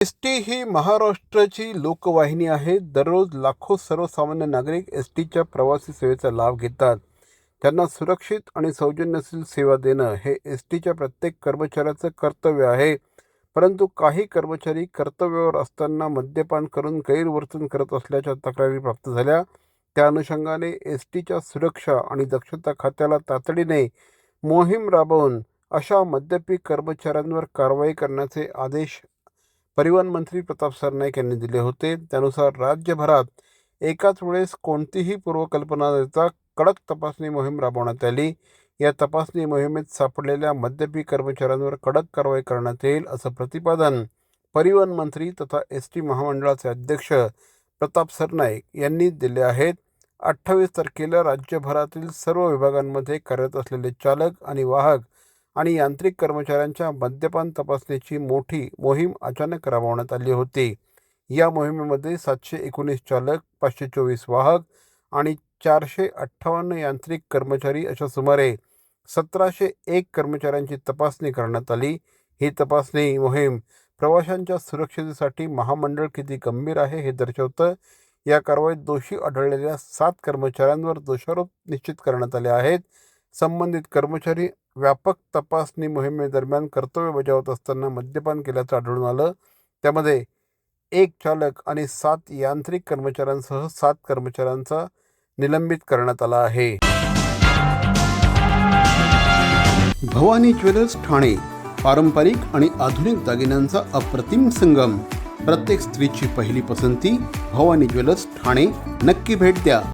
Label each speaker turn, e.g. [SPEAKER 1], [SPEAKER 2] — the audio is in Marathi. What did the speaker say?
[SPEAKER 1] एस टी ही महाराष्ट्राची लोकवाहिनी आहे. दररोज लाखो सर्वसामान्य नागरिक एस टीच्या प्रवासी सेवेचा लाभ घेतात. त्यांना सुरक्षित आणि सौजन्यशील सेवा देणं हे एस टीच्या प्रत्येक कर्मचाऱ्याचं कर्तव्य आहे. परंतु काही कर्मचारी कर्तव्यावर असताना मद्यपान करून गैरवर्तन करत असल्याच्या तक्रारी प्राप्त झाल्या. त्या अनुषंगाने एस टीच्या सुरक्षा आणि दक्षता खात्याला तातडीने मोहीम राबवून अशा मद्यपी कर्मचाऱ्यांवर कारवाई करण्याचे आदेश परिवहन मंत्री प्रताप सरनाईक यांनी दिले होते. त्यानुसार राज्यभरात एकाच वेळेस कोणतीही पूर्वकल्पना देता कडक तपासणी मोहीम राबवण्यात आली. या तपासणी मोहिमेत सापडलेल्या मद्यपी कर्मचाऱ्यांवर कडक कारवाई करण्यात येईल असं प्रतिपादन परिवहन मंत्री तथा एस टी महामंडळाचे अध्यक्ष प्रताप सरनाईक यांनी दिले आहेत. अठ्ठावीस तारखेला राज्यभरातील सर्व विभागांमध्ये कार्यरत असलेले चालक आणि वाहक आणि यांत्रिक कर्मचाऱ्यांच्या मद्यपान तपासणीची मोठी मोहीम अचानक राबवण्यात आली होती. या मोहिमेमध्ये सातशे एकोणीस चालक पाचशे चोवीस वाहक आणि चारशे अठ्ठावन्न यांत्रिक कर्मचारी अशा सुमारे सतराशे एक कर्मचाऱ्यांची तपासणी करण्यात आली. ही तपासणी मोहीम प्रवाशांच्या सुरक्षेसाठी महामंडळ किती गंभीर आहे हे दर्शवतं. या कारवाईत दोषी आढळलेल्या सात कर्मचाऱ्यांवर दोषारोप निश्चित करण्यात आले आहेत. संबंधित कर्मचारी व्यापक तपासणी मोहिमेदरम्यान कर्तव्य बजावत असताना मद्यपान केल्याचं आढळून आलं. त्यामध्ये एक चालक आणि सात यांत्रिक कर्मचाऱ्यांसह सात कर्मचाऱ्यांचा निलंबित करण्यात आला आहे. भवानी ज्वेलर्स ठाणे पारंपरिक आणि आधुनिक दागिन्यांचा अप्रतिम संगम. प्रत्येक स्त्रीची पहिली पसंती भवानी ज्वेलर्स ठाणे. नक्की भेट द्या.